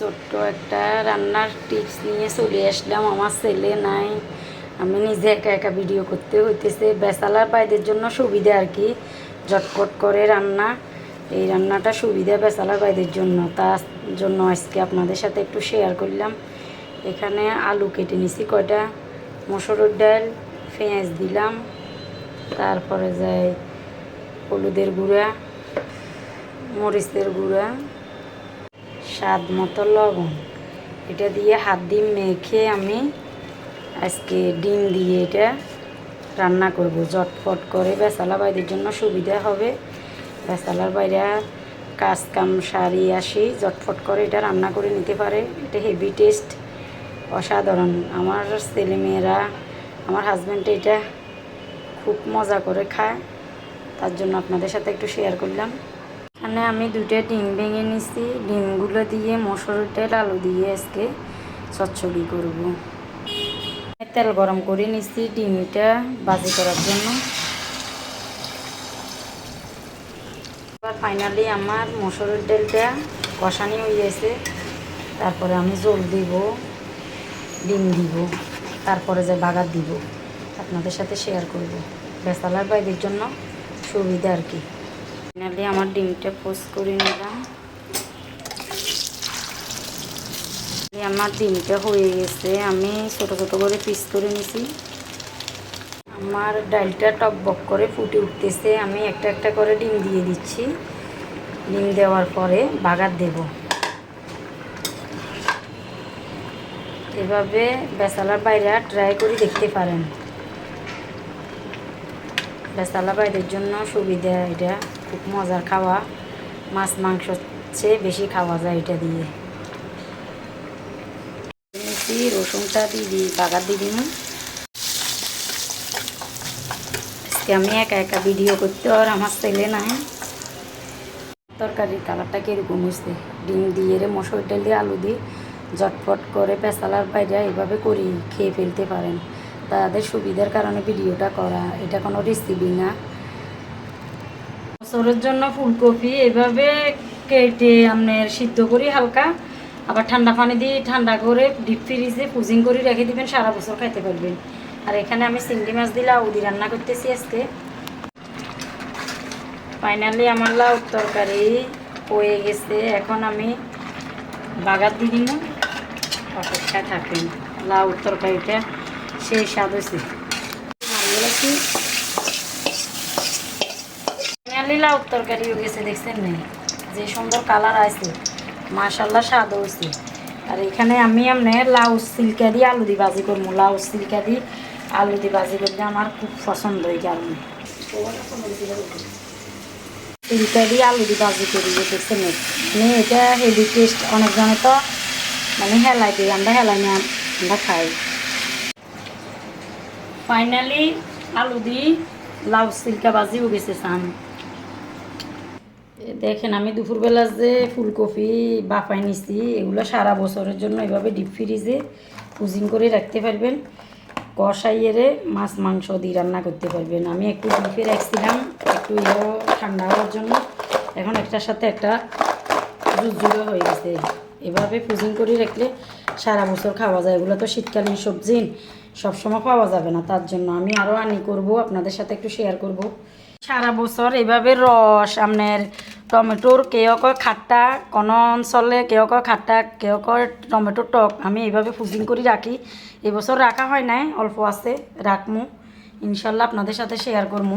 ছোট্ট একটা রান্নার টিপস নিয়ে চলে আসলাম। আমার ছেলে নাই। আমি নিজে একা একা ভিডিও করতে হইতেছে। বেসালার বাইদের জন্য সুবিধা আর কি। ঝটপট করে রান্না। এই রান্নাটা সুবিধা বেসালার বাইদের জন্য। তার জন্য আজকে আপনাদের সাথে একটু শেয়ার করলাম। এখানে আলু কেটে নিছি কয়টা? মসুরের ডাল, পেঁয়াজ দিলাম। তারপরে যাই হলুদের গুঁড়া, মরিচের গুঁড়া। স্বাদ মতো লবণ। এটা দিয়ে হাত দিয়ে মেখে আমি আজকে ডিম দিয়ে এটা রান্না করব। জটফট করে বেসালা বাইদের জন্য সুবিধা হবে। বেসালার বাইরে কাজ কাম সারি আসি জটফট করে এটা রান্না করে নিতে পারে। এটা হেভি টেস্ট অসাধারণ। আমার ছেলেমেয়েরা, আমার হাজব্যান্ড এটা খুব মজা করে খায়। তার জন্য আপনাদের সাথে একটু শেয়ার করলাম। এখানে আমি দুটো ডিম ভেঙে নিছি। ডিমগুলো দিয়ে, মসুর তেল, আলু দিয়ে আজকে চচ্চড়ি করব। তেল গরম করে নিছি ডিমটা বাজি করার জন্য। এবার ফাইনালি আমার মসুরের তেলটা কষানি হয়ে গেছে। তারপরে আমি জল দিব, ডিম দিব, তারপরে যে বাগার দিব, আপনাদের সাথে শেয়ার করব। বেসালার বাইদের জন্য সুবিধা আর কি। ফাইনালি আমার ডিমটা পোস্ট করে নিলাম। আমার ডিমটা হয়ে গেছে, আমি ছোটো ছোটো করে পিস করে নিছি। আমার ডালটা টক বক করে ফুটে উঠতেছে, আমি একটা একটা করে ডিম দিয়ে দিচ্ছি। ডিম দেওয়ার পরে বাগার দেব। এভাবে বেসালার বাইরে ট্রাই করে দেখতে পারেন। বেসালা বাইরের জন্য সুবিধা এটা। খুব মজার খাওয়া। মাছ, মাংস চেয়ে বেশি খাওয়া যায় এটা দিয়ে। রসুনটা দিয়ে দিই, বাগার দিয়ে দিন আজকে আমি একা একা ভিডিও করতে আর আমার ছেলে নাই। তরকারির কালারটা কীরকম হয়েছে? ডিম দিয়ে রে ডাল দিয়ে আলু দিয়ে জটফট করে পেঁচালার বাইরে এভাবে করি খেয়ে ফেলতে পারেন। তাদের সুবিধার কারণে ভিডিওটা করা, এটা কোনো রেসিপি না। বছরের জন্য ফুলকপি, এভাবে কেটে আপনার সিদ্ধ করি হালকা। আবার ঠান্ডা পানি দিয়ে ঠান্ডা করে ডিপ ফ্রিজে পুজিং করে রেখে দিবেন, সারা বছর খাইতে পারবেন। আর এখানে আমি চিংড়ি মাছ দিলে আউদি রান্না করতেছি আজকে। ফাইনালি আমার লাউ তরকারি হয়ে গেছে। এখন আমি বাগার দিয়ে দিন অপেক্ষায় থাকেন, লাউ তরকারিটা সেই স্বাদ হয়েছে। কি ফাইনালি লাউ তরকারি হয়ে গেছে, দেখছেন নেই? যে সুন্দর কালার আছে, মাশাল্লাহ স্বাদ হয়েছে আর এখানে আমি এমনি লাউ সিল্কা দিয়ে আলু দিয়ে বাজি করব। লাউ সিল্কা দিয়ে আলু দিয়ে বাজি করলে আমার খুব পছন্দ এই কারণে। সিল্কা দিয়ে আলু দিয়ে বাজি করি, দেখছেন নেই? মানে এটা হেভি টেস্ট অনেক জনে তো মানে হেলাই দিই আমরা হেলাই না, আমরা খাই। ফাইনালি আলু দিয়ে লাউ সিল্কা বাজিও গেছে, সান। দেখেন, আমি দুপুরবেলা যে ফুলকপি বাফাই নিছি, এগুলো সারা বছরের জন্য এভাবে ডিপ ফ্রিজে কুজিং করে রাখতে পারবেন। কষাইয়েরে মাছ, মাংস দিয়ে রান্না করতে পারবেন। আমি একটু ডিপে রাখছিলাম, একটু ইয়ে ঠান্ডা হওয়ার জন্য। এখন একটার সাথে একটা জুজুড়ো হয়ে গেছে। এভাবে পুজিং করে রাখলে সারা বছর খাওয়া যায়। এগুলো তো শীতকালীন সবজি, সবসময় পাওয়া যাবে না। তার জন্য আমি আরও আনি করব, আপনাদের সাথে একটু শেয়ার করব। সারা বছর এভাবে রস, আপনার টমেটোর কেউ কয় খাট্টা, কোনো অঞ্চলে কেউ কয় খাট্টা, কেউ কয় টমেটোর টক, আমি এইভাবে ফুজিং করে রাখি। এবছর রাখা হয় নাই, অল্প আছে, রাখমু। ইনশাল্লাহ আপনাদের সাথে শেয়ার করব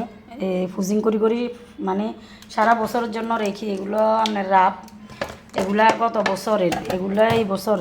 ফুজিং করি করি মানে সারা বছরের জন্য রেখি এগুলো আপনার রাপ এগুলা গত বছরের? এগুলা এই বছর